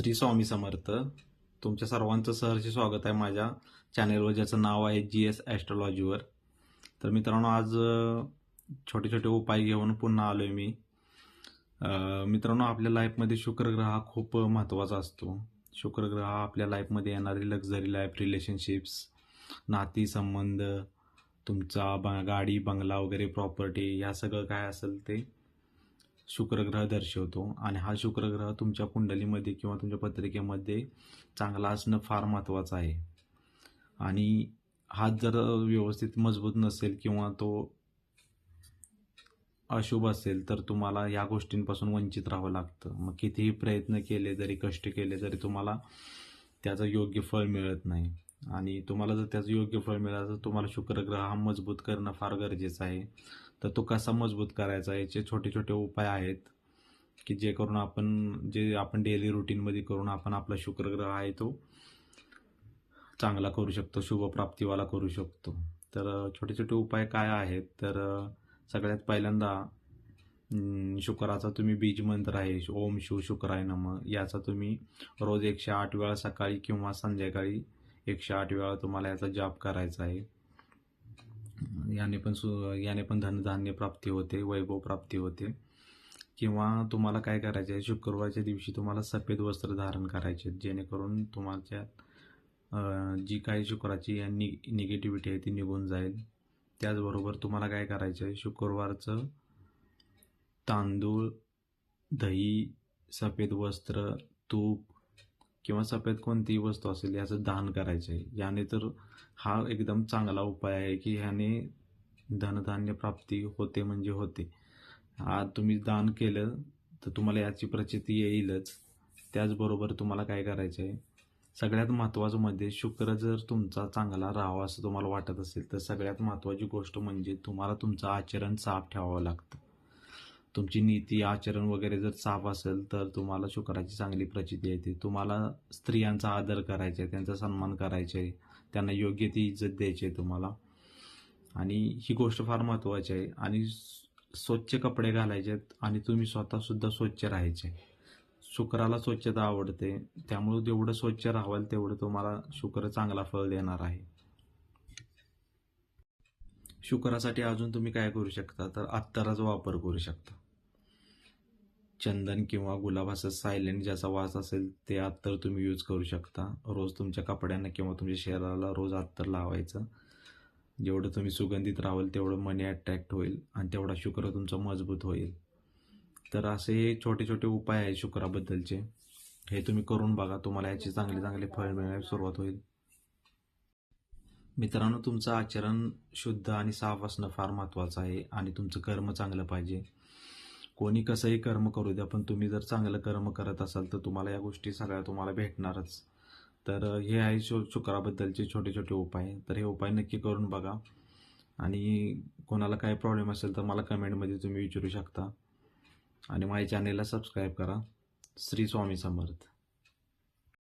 श्री स्वामी समर्थ. तुमच्या सर्वांचं सहर्ष स्वागत आहे माझ्या चॅनेलवर ज्याचं नाव आहे जी एस ॲस्ट्रॉलॉजीवर तर मित्रांनो आज छोटे छोटे उपाय घेऊन पुन्हा आलो आहे मी मित्रांनो आपल्या लाईफमध्ये शुक्रग्रह हा खूप महत्त्वाचा असतो. शुक्रग्रह हा आपल्या लाईफमध्ये येणारी लक्झरी लाईफ रिलेशनशिप्स नाती संबंध तुमचा ब गाडी बंगला वगैरे प्रॉपर्टी ह्या सगळं काय असेल ते शुक्रग्रह दर्शवतो. आणि हा शुक्रग्रह तुमच्या कुंडलीमध्ये किंवा तुमच्या पत्रिकेमध्ये चांगला असणं फार महत्त्वाचं आहे. आणि हात जर व्यवस्थित मजबूत नसेल किंवा तो अशुभ असेल तर तुम्हाला या गोष्टींपासून वंचित राहावं लागतं. मग कितीही प्रयत्न केले जरी कष्ट केले तरी तुम्हाला त्याचं योग्य फळ मिळत नाही. आणि तुम्हाला जर त्याचं योग्य फळ मिळालं तर तुम्हाला शुक्रग्रह हा मजबूत करणं फार गरजेचं आहे. तर तो कसा मजबूत करायचा याचे छोटे छोटे उपाय आहेत की जे करून आपण जे आपण डेली रुटीनमध्ये करून आपण आपला शुक्रग्रह आहे तो चांगला करू शकतो शुभप्राप्तीवाला करू शकतो. तर छोटे छोटे उपाय काय आहेत? तर सगळ्यात पहिल्यांदा शुक्राचा तुम्ही बीज मंत्र आहे. ओम शिव शुक्राय नम. याचा तुम्ही रोज एकशे आठ वेळा सकाळी किंवा संध्याकाळी एकशे आठ वेळा तुम्हाला याचा जाप करायचा आहे. याने पण सु याने पण धनधान्य प्राप्ती होते वैभव प्राप्ती होते. किंवा तुम्हाला काय करायचं आहे शुक्रवारच्या दिवशी तुम्हाला सफेद वस्त्र धारण करायचे आहेत, जेणेकरून तुमच्या जी काही शुक्राची नि निगेटिव्हिटी आहे ती निघून जाईल. त्याचबरोबर तुम्हाला काय करायचं आहे शुक्रवारचं तांदूळ दही सफेद वस्त्र तूप किंवा सफेद कोणतीही वस्तू असेल याचं दान करायचं आहे याने तर हा एकदम चांगला उपाय आहे की ह्याने धनधान्य प्राप्ती होते म्हणजे होते. हा तुम्ही दान केलं तर तुम्हाला याची प्रचिती येईलच. त्याचबरोबर तुम्हाला काय करायचं आहे सगळ्यात महत्त्वाचं म्हणजे शुक्र जर तुमचा चांगला राहावा असं तुम्हाला वाटत असेल तर सगळ्यात महत्त्वाची गोष्ट म्हणजे तुम्हाला तुमचं आचरण साफ ठेवावं लागतं. तुमची नीती आचरण वगैरे जर साफ असेल तर तुम्हाला शुक्राची चांगली प्रचिती येते तुम्हाला स्त्रियांचा आदर करायचा आहे त्यांचा सन्मान करायचा आहे त्यांना योग्य ती इज्जत द्यायची आहे तुम्हाला. आणि ही गोष्ट फार महत्त्वाची आहे. आणि स्वच्छ कपडे घालायचे आहेत आणि तुम्ही स्वतःसुद्धा स्वच्छ राहायचे. शुक्राला स्वच्छता आवडते. त्यामुळे जेवढं स्वच्छ राहाल तेवढं तुम्हाला शुक्र चांगला फळ देणार आहे. शुक्रासाठी अजून तुम्ही काय करू शकता? तर अत्तराचा वापर करू शकता. चंदन किंवा गुलाबाचं सायलेंट ज्याचा वास असेल ते अत्तर तुम्ही यूज करू शकता. रोज तुमच्या कपड्यांना किंवा तुमच्या शरीराला रोज अत्तर लावायचं. जेवढं तुम्ही सुगंधित राहाल तेवढं मनी अट्रॅक्ट होईल आणि तेवढा शुक्र तुमचा मजबूत होईल. तर असे हे छोटे छोटे उपाय आहेत शुक्राबद्दलचे. हे तुम्ही करून बघा तुम्हाला याची चांगले चांगले फळ मिळण्यास सुरुवात होईल. मित्रांनो तुमचं आचरण शुद्ध आणि साफ असणं फार महत्त्वाचं आहे आणि तुमचं कर्म चांगलं पाहिजे. कोणी कसंही कर्म करू द्या पण तुम्ही जर चांगलं कर्म करत असाल तर तुम्हाला या गोष्टी सगळ्या तुम्हाला भेटणारच. तर हे आहे शु शुक्राबद्दलचे छोटे छोटे उपाय. तर हे उपाय नक्की करून बघा. आणि कोणाला काय प्रॉब्लेम असेल तर मला कमेंटमध्ये तुम्ही विचारू शकता. आणि माझ्या चॅनेलला सबस्क्राईब करा. श्री स्वामी समर्थ.